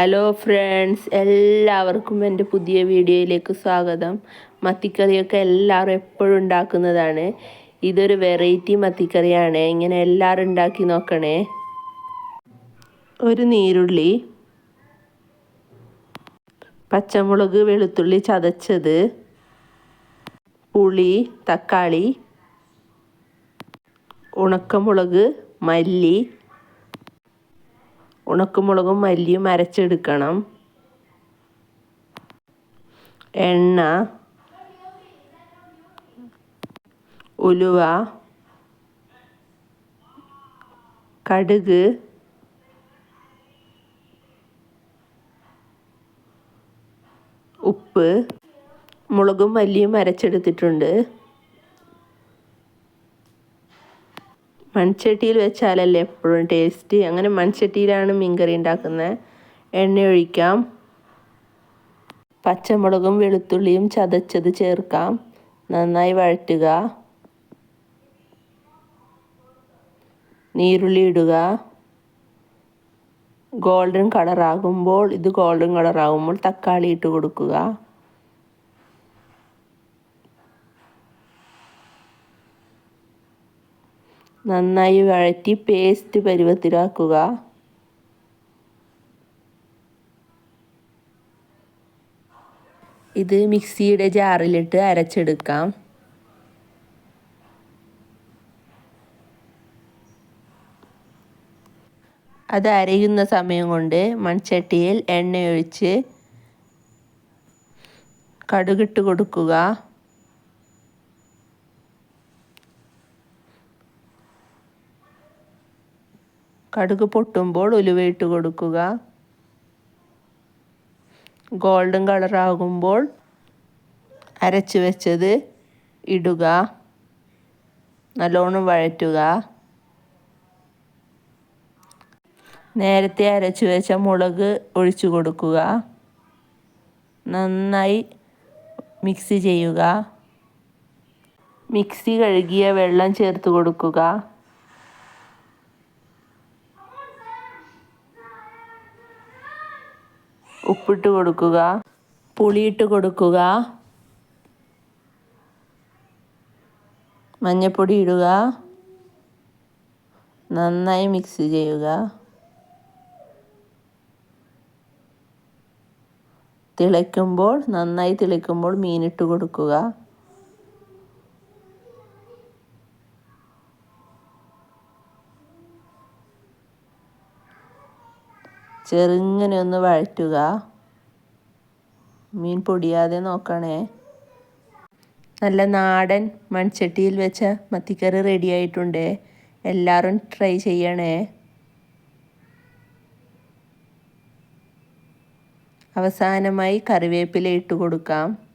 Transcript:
Hello friends എല്ലാവർക്കും എന്റെ പുതിയ വീഡിയോയിലേക്ക് സ്വാഗതം. മത്തിക്കറിയൊക്കെ എല്ലാവരും എപ്പോഴും ഉണ്ടാക്കുന്നതാണ്. ഇതൊരു വെറൈറ്റി മത്തിക്കറിയാണ്. ഇങ്ങനെ എല്ലാവരും ഉണ്ടാക്കി നോക്കണേ. ഒരു നീരുള്ളി പച്ചമുളക് വെളുത്തുള്ളി ചതച്ചത് പുളി തക്കാളി ഉണക്കമുളക് മല്ലി ഉണക്കമുളകും മല്ലിയും അരച്ചെടുക്കണം. എണ്ണ ഉലുവ കടുക് ഉപ്പ് മുളകും മല്ലിയും അരച്ചെടുത്തിട്ടുണ്ട്. മൺചട്ടിയിൽ വെച്ചാലല്ലേ എപ്പോഴും ടേസ്റ്റ് അങ്ങനെ മൺചട്ടിയിലാണ് മീൻകറി ഉണ്ടാക്കുന്നത് എണ്ണ ഒഴിക്കാം പച്ചമുളകും വെളുത്തുള്ളിയും ചതച്ചത് ചേർക്കാം. നന്നായി വഴറ്റുക. നീരുള്ളി ഇടുക. ഗോൾഡൻ കളറാകുമ്പോൾ ഇത് ഗോൾഡൻ കളറാകുമ്പോൾ തക്കാളി ഇട്ട് കൊടുക്കുക. നന്നായി വഴറ്റി പേസ്റ്റ് പരുവത്തിലാക്കുക. ഇത് മിക്സിയുടെ ജാറിലിട്ട് അരച്ചെടുക്കാം. അത് അരയുന്ന സമയം കൊണ്ട് മൺചട്ടിയിൽ എണ്ണയൊഴിച്ച് കടുകിട്ട് കൊടുക്കുക. കടുക് പൊട്ടുമ്പോൾ ഉലുവയിട്ട് കൊടുക്കുക. ഗോൾഡൻ കളറാകുമ്പോൾ അരച്ച് വെച്ചത് ഇടുക. നല്ലോണം വഴറ്റുക. നേരത്തെ അരച്ചു വെച്ച മുളക് ഒഴിച്ചു കൊടുക്കുക. നന്നായി മിക്സ് ചെയ്യുക. മിക്സി കഴുകിയ വെള്ളം ചേർത്ത് കൊടുക്കുക. ഉപ്പിട്ട് കൊടുക്കുക. പുളിയിട്ട് കൊടുക്കുക. മഞ്ഞൾപ്പൊടി ഇടുക. നന്നായി മിക്സ് ചെയ്യുക. തിളയ്ക്കുമ്പോൾ നന്നായി തിളയ്ക്കുമ്പോൾ മീനിട്ട് കൊടുക്കുക. ചെറുങ്ങനെ ഒന്ന് വഴറ്റുക. മീൻ പൊടിയാതെ നോക്കണേ. നല്ല നാടൻ മൺചട്ടിയിൽ വെച്ച മത്തിക്കറി റെഡി ആയിട്ടുണ്ട്. എല്ലാവരും ട്രൈ ചെയ്യണേ. അവസാനമായി കറിവേപ്പില ഇട്ട് കൊടുക്കാം.